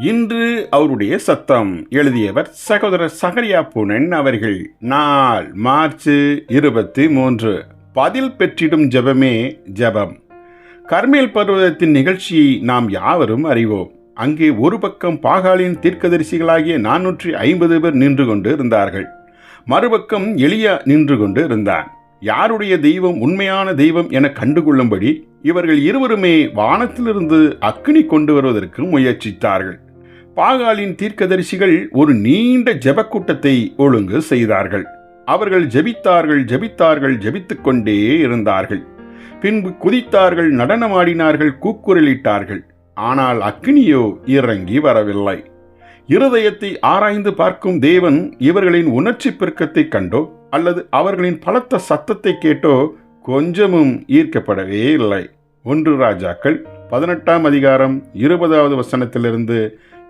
இன்று அவருடைய சத்தம். எழுதியவர் சகோதரர் சகரியா புனன் அவர்கள். நாள் மார்ச் இருபத்தி மூன்று. பதில் பெற்றிடும் ஜெபமே ஜெபம். கர்மேல் பர்வதத்தின் நிகழ்ச்சியை நாம் யாவரும் அறிவோம். அங்கே ஒரு பக்கம் பாகாலின் தீர்க்கதரிசிகளாகிய நானூற்றி ஐம்பது பேர் நின்று கொண்டு இருந்தார்கள். மறுபக்கம் எளியா நின்று கொண்டு இருந்தான். யாருடைய தெய்வம் உண்மையான தெய்வம் என கண்டுகொள்ளும்படி இவர்கள் இருவருமே வானத்திலிருந்து அக்னி கொண்டு வருவதற்கு முயற்சித்தார்கள். பாகாலின் தீர்க்கதரிசிகள் ஒரு நீண்ட ஜெபக்கூட்டத்தை ஒழுங்கு செய்தார்கள். அவர்கள் ஜெபித்தார்கள் ஜெபித்தார்கள் ஜெபித்துக் கொண்டே இருந்தார்கள். பின்பு குதித்தார்கள் நடனமாடினார்கள் கூக்குரலிட்டார்கள். ஆனால் அக்னியோ இறங்கி வரவில்லை. இருதயத்தை ஆராய்ந்து பார்க்கும் தேவன் இவர்களின் உணர்ச்சி பெருக்கத்தை கண்டோ அல்லது அவர்களின் பலத்த சத்தத்தை கேட்டோ கொஞ்சமும் ஈர்க்கப்படவே இல்லை. ஒன்று ராஜாக்கள் பதினெட்டாம் அதிகாரம் இருபதாவது வசனத்திலிருந்து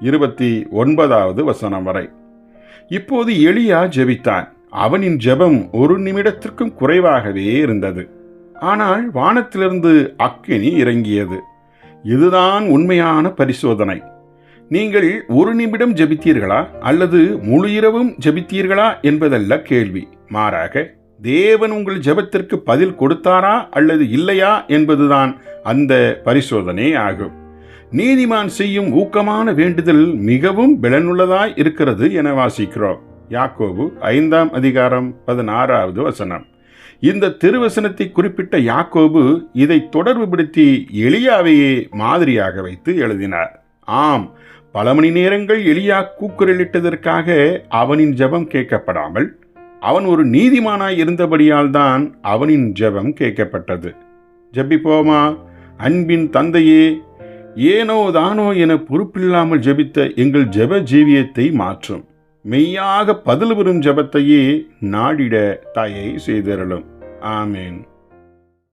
இருபத்தி ஒன்பதாவது வசனம் வரை. இப்போது எளியா ஜெபித்தான். அவனின் ஜெபம் ஒரு நிமிடத்திற்கும் குறைவாகவே இருந்தது. ஆனால் வானத்திலிருந்து அக்கினி இறங்கியது. இதுதான் உண்மையான பரிசோதனை. நீங்கள் ஒரு நிமிடம் ஜெபித்தீர்களா? அல்லது முழு இரவும் ஜெபித்தீர்களா? என்பதல்ல கேள்வி. மாறாக தேவன் உங்கள் ஜெபத்திற்கு பதில் கொடுத்தாரா? அல்லது இல்லையா? என்பதுதான் அந்த பரிசோதனை ஆகும் நீதிமான் செய்யும் ஊக்கமான வேண்டுதல் மிகவும் பலனுள்ளதாய் இருக்கிறது என வாசிக்கிறோம். யாக்கோபு ஐந்தாம் அதிகாரம் பதினாறாவது வசனம். இந்த திருவசனத்தை குறிப்பிட்ட யாக்கோபு இதை தொடர்புபடுத்தி எளியாவையே மாதிரியாக வைத்து எழுதினார். ஆம் பல மணி நேரங்கள் எளியா கூக்குரலிட்டதற்காக அவனின் ஜெபம் கேட்கப்படாமல் அவன் ஒரு நீதிமானாய் இருந்தபடியால் தான் அவனின் ஜெபம் கேட்கப்பட்டது. ஜெபிப்போமா? அன்பின் தந்தையே ஏனோ தானோ என பொறுப்பில்லாமல் ஜெபித்த எங்கள் ஜெப ஜீவியத்தை மாற்றும். மெய்யாக பதில் பெறும் ஜெபத்தையே நாடிட தாயை செய்தருளும். ஆமேன்.